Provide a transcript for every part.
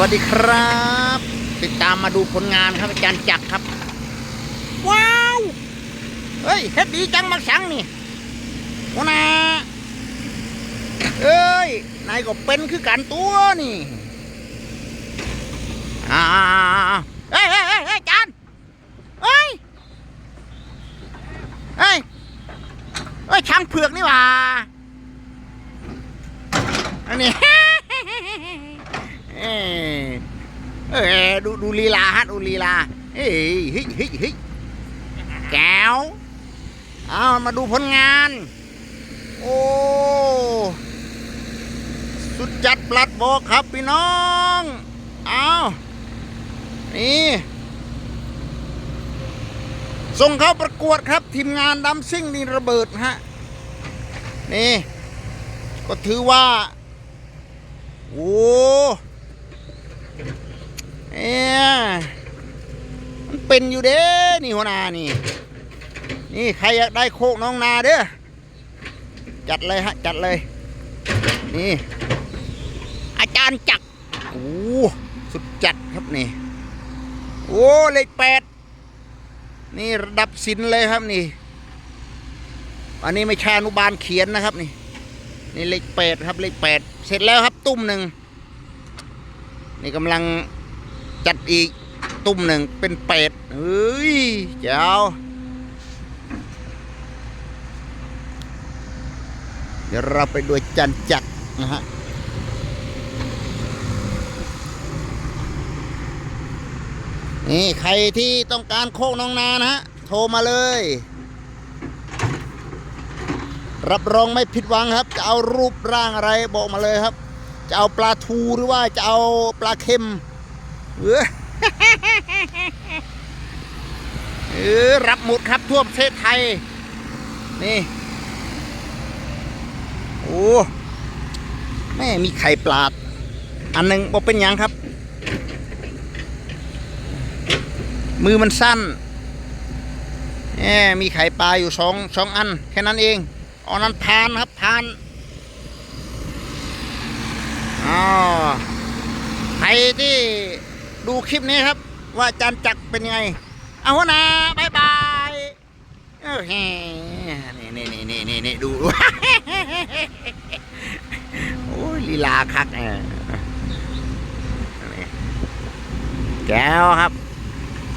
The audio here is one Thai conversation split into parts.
วัสดีครับ ติดตามมาดูผลงานครับอาจารย์จักรครับ ว้าว เฮ้ยเฮ็ดดีจังมาสังนี่วนาเอ้ยนายก็เป็นคือกันตัวนี่อ่าเฮ้ยเฮ้ยเฮ้ยเฮ้ยอาจารย์เฮ้ยเฮ้ยเฮ้ยช้างเผือกนี่หว่าอันนี้ เอ้ยเอ้ย ดูลีลาฮะดูลีลาเฮ้ยเฮ้ยเฮ้ยเฮ้ยแก้วเอามาดูผลงาน โอ้สุดจัดปลัดบอกครับพี่น้องเอานี่ส่งเข้าประกวดครับ ทีมงานดำซิ่งนี่ระเบิดฮะนี่ ก็ถือว่า โอ้ เอ๊ะมันเป็นอยู่เด้ นี่หัวหนานี่ นี่ใครอยากได้โคกน้องนาเด้อ จัดเลยฮะ จัดเลย นี่ อาจารย์จักรโอ้สุดจัดครับนี่ โอ้เลขแปด นี่ระดับศิลเลยครับนี่ อันนี้ไม่ใช่อนุบาลเขียนนะครับนี่ นี่เลขแปดครับเลขแปด เสร็จแล้วครับตุ้มหนึ่งนี่กำลัง จัดอีกตุ้มหนึ่งเป็นแปดเฮ้ยเจ้าเดี๋ยวเราไปดูจันจักนะฮะนี่ใครที่ต้องการโคกน้องนานะฮะโทรมาเลย รับรองไม่ผิดหวังครับ จะเอารูปร่างอะไรบอกมาเลยครับ จะเอาปลาทูหรือว่าจะเอาปลาเค็ม เออรับหมดครับทั่วประเทศไทย นี่ โอ้แม่มีไข่ปลาด อันหนึ่งบอกเป็นยังครับ มือมันสั้นแหมมีไข่ปลาอยู่สองสองอัน แค่นั้นเองอ๋อนั้นพานครับพานอ๋อใครที่ ดูคลิปนี้ครับ ว่าจานจักเป็นไง เอาวนะบายบายเออแฮนี่นี่นี่นี่นี่นี่ดูโอ้ยลีลาคักเออแก้วครับ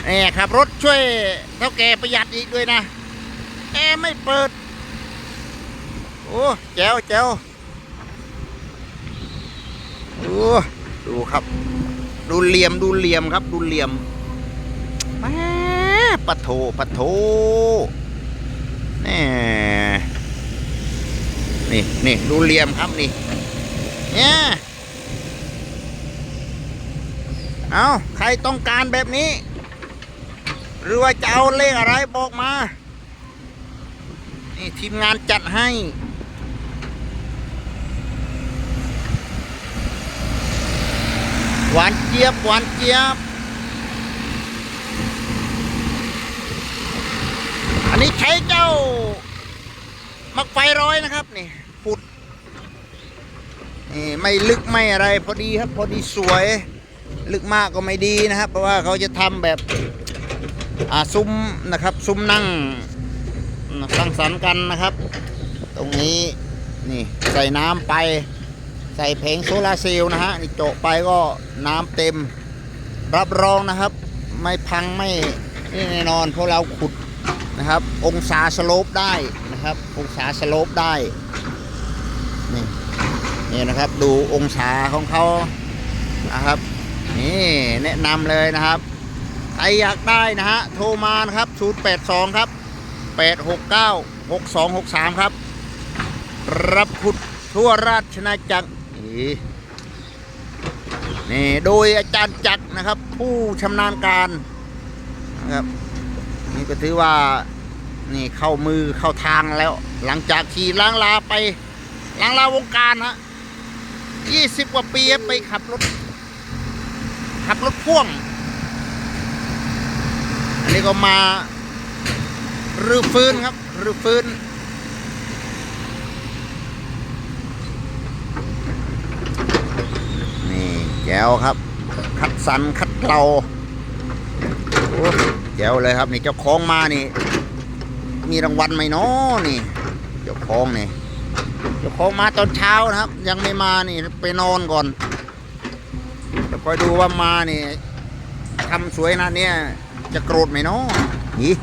นี่ครับรถช่วยเท่าแกประหยัดอีกด้วยนะแอร์ไม่เปิด โอ้แจ๋วแจ๋วโอ้ดูครับ ดูเหลี่ยมดูเหลี่ยมครับ ดูเหลี่ยมแม่ปะโถปะโถนี่นี่นี่ดูเหลี่ยมครับนี่เนี่ยเอาใครต้องการแบบนี้ หรือว่าจะเอาเลขอะไรบอกมา นี่ทีมงานจัดให้ หวานเจี๊ยบหวานเจี๊ยบ อันนี้ใช้เจ้า มักไฟร้อยนะครับนี่ปุดนี่ไม่ลึกไม่อะไรพอดีครับ พอดีสวย ลึกมากก็ไม่ดีนะครับ เพราะว่าเขาจะทำแบบอ่าซุ้มนะครับ ซุ้มนั่งสังสรรค์กันนะครับ ตรงนี้นี่ใส่น้ำไป ใส่แผงโซลาร์เซลล์นะฮะนี่โจาะไปก็น้ำเต็ม รับรองนะครับ ไม่พังไม่นี่แน่นอนเพราะเราขุดนะครับ องศาสโลปได้นะครับ องศาสโลปได้นี่นี่นะครับดูองศาของเขานะครับ นี่แนะนำเลยนะครับใครอยากได้นะฮะโทรมานะครับ082ครับ869 6263 ครับ รับขุดทั่วราชนาจักร นี่นี่โดยอาจารย์จักรนะครับ ผู้ชำนาญการนะครับนี่ก็ถือว่านี่เข้ามือเข้าทางแล้ว หลังจากขี่ล้างลาไปล้างลาวงการฮะยี่สิบกว่าปีไปขับรถ ขับรถพ่วง อันนี้ก็มารื้อฟื้นครับรื้อฟื้น นี่ แก้วครับ คัดสรรคัดเกลาโอ้เจ๋วเลยครับนี่เจ้าของมานี่ มีรางวัลไหมเนาะนี่ เจ้าของนี่เจ้าของมาตอนเช้านะครับ ยังไม่มานี่ไปนอนก่อนจะคอยดูว่ามานี่ทำสวยนะเนี่ย จะโกรธไหมเนาะนี่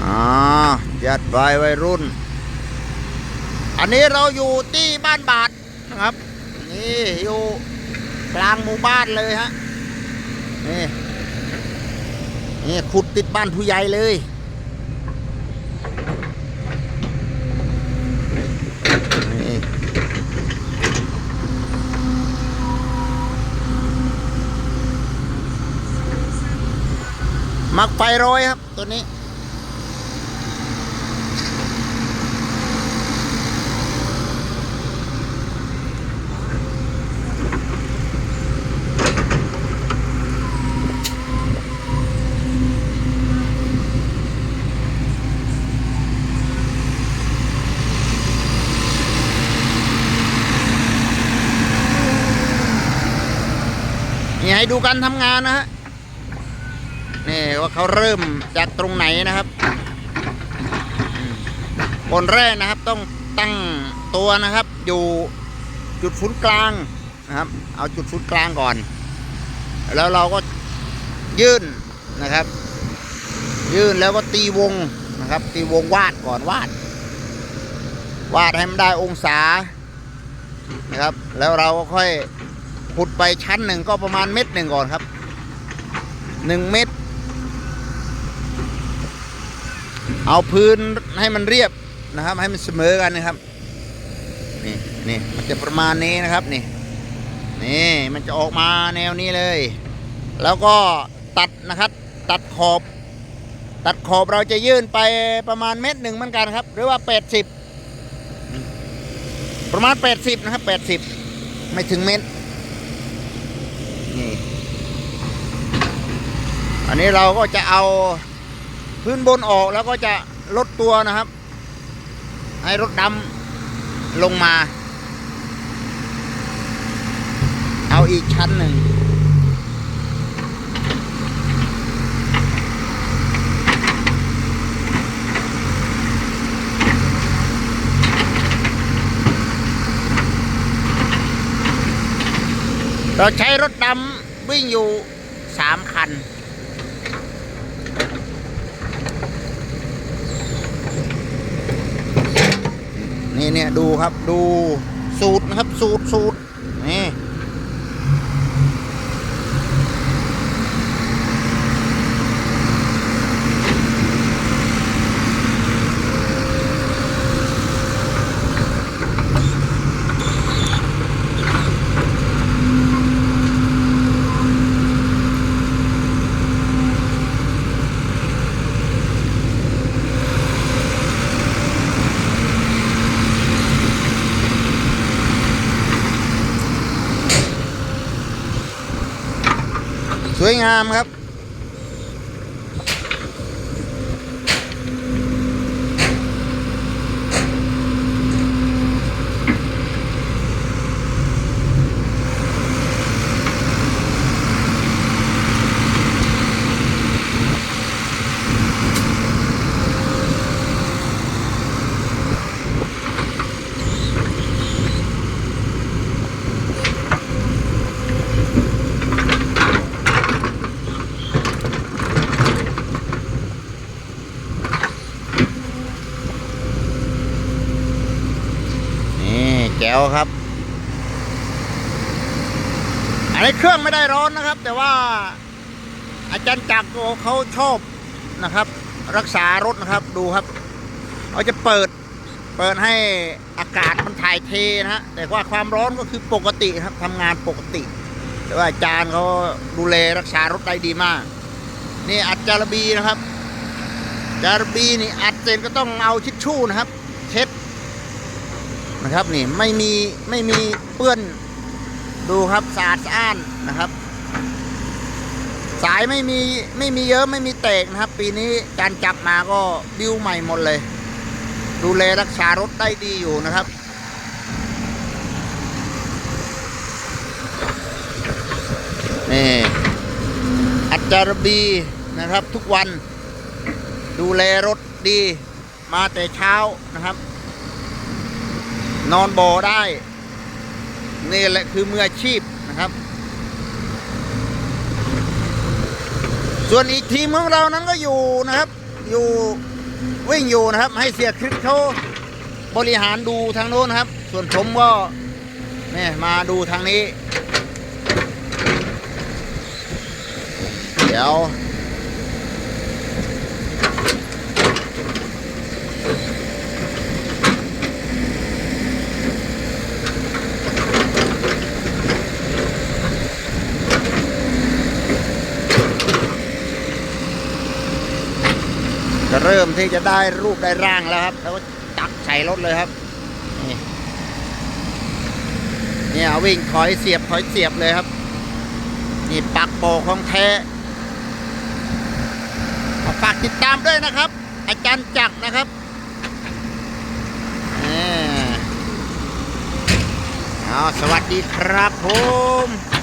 อ่า จัดไปวัยรุ่น อันนี้เราอยู่ที่บ้านบาทนะครับ นี่อยู่กลางหมู่บ้านเลยฮะ นี่ นี่ขุดติดบ้านผู้ใหญ่เลยนี่มักไฟโรยครับ ตัวนี้ ดูการทำงานนะฮะนี่ว่าเขาเริ่มจากตรงไหนนะครับบนแรกนะครับต้องตั้งตัวนะครับ อยู่จุดศูนย์กลางนะครับ เอาจุดศูนย์กลางก่อน แล้วเราก็ยื่นนะครับ ยื่นแล้วก็ตีวงนะครับ ตีวงวาดก่อนวาด วาดให้มันได้องศานะครับ แล้วเราก็ค่อย ขุดไปชั้นหนึ่งก็ประมาณเม็ดหนึ่งก่อนครับหนึ่งเม็ดเอาพื้นให้มันเรียบนะครับ ให้มันเสมอกันนะครับ นี่นี่มันจะประมาณนี้นะครับนี่นี่มันจะออกมาแนวนี้เลย แล้วก็ตัดนะครับ ตัดขอบ ตัดขอบเราจะยื่นไปประมาณเม็ดหนึ่งเหมือนกันครับ หรือว่าแปดสิบประมาณแปดสิบนะครับแปดสิบไม่ถึงเม็ด นี่ อันนี้เราก็จะเอาพื้นบนออกแล้วก็จะลดตัวนะครับ ให้รถดำลงมา เอาอีกชั้นหนึ่งเราใช้รถดำวิ่งอยู่สามคัน นี่เนี่ยดูครับดูสูตรนะครับสูตรสูตรนี่ ส วยงามครับ นี่แก้วครับ อันนี้เครื่องไม่ได้ร้อนนะครับ แต่ว่าอาจารย์จักรเขาชอบนะครับ รักษารถนะครับดูครับเขาจะเปิดเปิดให้อากาศมันถ่ายเทนะฮะแต่ว่าความร้อนก็คือปกติครับทำงานปกติ แต่ว่าอาจารย์เขาดูแลรักษารถได้ดีมาก นี่อัดจารบีนะครับ จารบีนี่อัดเสร็จก็ต้องเอาชิชชู่นะครับ เช็ด นะครับนี่ไม่มีไม่มีเปื้อนดูครับสะอาดสะอ้านนะครับ สายไม่มีไม่มีเยอะไม่มีแตกนะครับ ปีนี้การจับมาก็บิ้วใหม่หมดเลยดดูแลรักษารถได้ดีอยู่นะครับนี่อัจจารบีนะครับทุกวัน ดูแลรถดีมาแต่เช้านะครับ นอนบ่อได้ นี่แหละคือมืออาชีพนะครับ ส่วนอีกทีมของเรานั้นก็อยู่นะครับ อยู่วิ่งอยู่นะครับ ให้เสียคริสเขาบริหารดูทางโน้นนะครับ ส่วนผมก็เนี่ยมาดูทางนี้ เดี๋ยว ริ่มที่จะได้รูปได้ร่างแล้วครับ แล้วก็จักใส่รถเลยครับ นี่เนี่ยวิ่งถอยเสียบถอยเสียบเลยครับ นี่ปักโบกของแท้ฝากติดตามด้วยนะครับ อาจารย์จักรนะครับอ่เอาสวัสดีครับผม